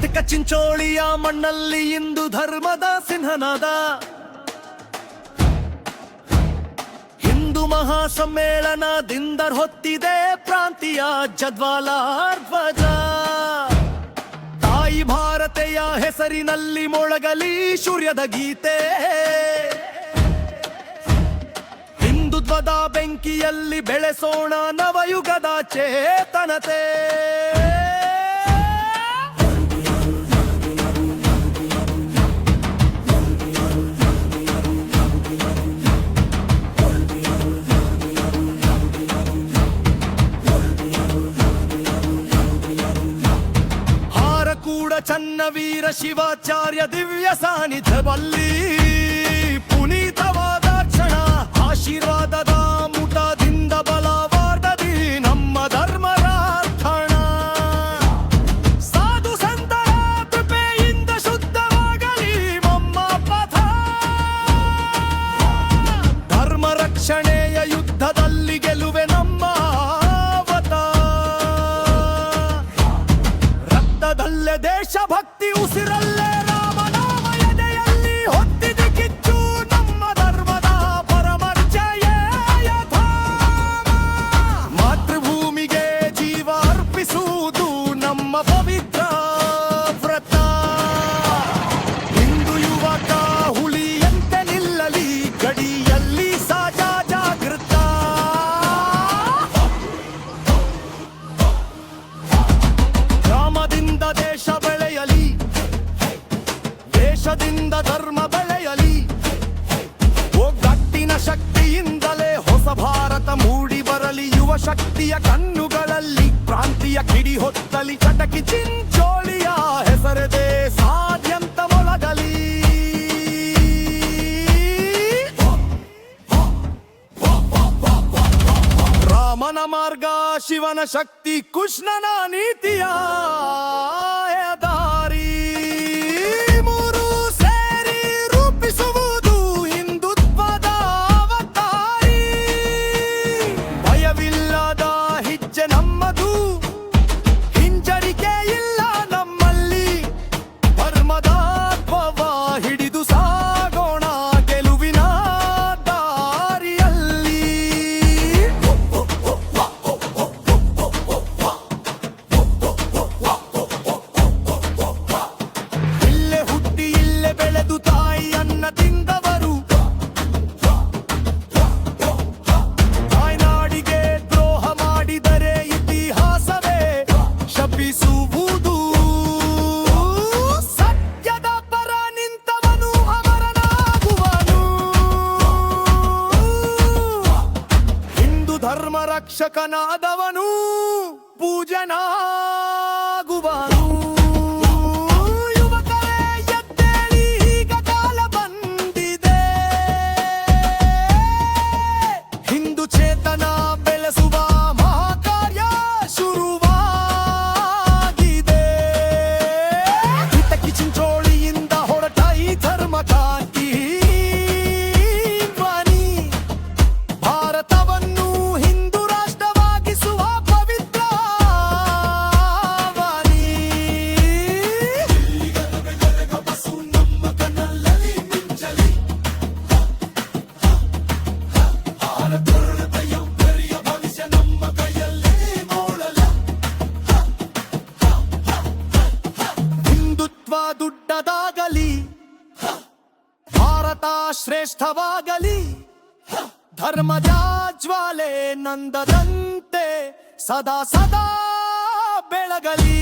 ಕಿಟಕ ಚಿಂಚೋಳಿಯ ಮಣ್ಣಲ್ಲಿ ಇಂದು ಧರ್ಮದ ಸಿಂಹನಾದ. ಹಿಂದೂ ಮಹಾಸಮ್ಮೇಳನದಿಂದ ಹೊತ್ತಿದೆ ಪ್ರಾಂತೀಯ ಜದ್ವಾಲ ಧ್ವಜ ತಾಯಿ ಭಾರತೆಯ ಹೆಸರಿನಲ್ಲಿ ಮೊಳಗಲಿ ಸೂರ್ಯದ ಗೀತೆ. ಹಿಂದುತ್ವದ ಬೆಂಕಿಯಲ್ಲಿ ಬೆಳೆಸೋಣ ನವಯುಗದ ಚೇತನತೆ. ಶಿವಾಚಾರ್ಯ ದಿವ್ಯ ಸಾನ್ನಿಧ್ಯವಲ್ಲಿ ಪುನೀತವಾದ ಕ್ಷಣ ಆಶೀರ್ವಾದದ ದೇಶಭಕ್ತಿ ಉಸಿರಲ್ಲೇ ಧರ್ಮ ಬೆಳೆಯಲಿ. ಒಗ್ಗಟ್ಟಿನ ಶಕ್ತಿಯಿಂದಲೇ ಹೊಸ ಭಾರತ ಮೂಡಿ ಬರಲಿ. ಯುವ ಶಕ್ತಿಯ ಕಣ್ಣುಗಳಲ್ಲಿ ಕ್ರಾಂತಿಯ ಕಿಡಿ ಹೊತ್ತಲಿ. ಚಟಕಿ ಚಿಂಚೋಳಿಯ ಹೆಸರದೆ ಸಾಧ್ಯಂತ ಮೊಳಗಲಿ. ರಾಮನ ಮಾರ್ಗ ಶಿವನ ಶಕ್ತಿ ಕೃಷ್ಣನ ನೀತಿಯ ಹಿಂದೂ ಧರ್ಮ ರಕ್ಷಕನಾದವನು ದುಡ್ಡದಾಗಲಿ ಭಾರತ ಶ್ರೇಷ್ಠವಾಗಲಿ. ಧರ್ಮದ ಜ್ವಾಲೆ ನಂದದಂತೆ ಸದಾ ಸದಾ ಬೆಳಗಲಿ.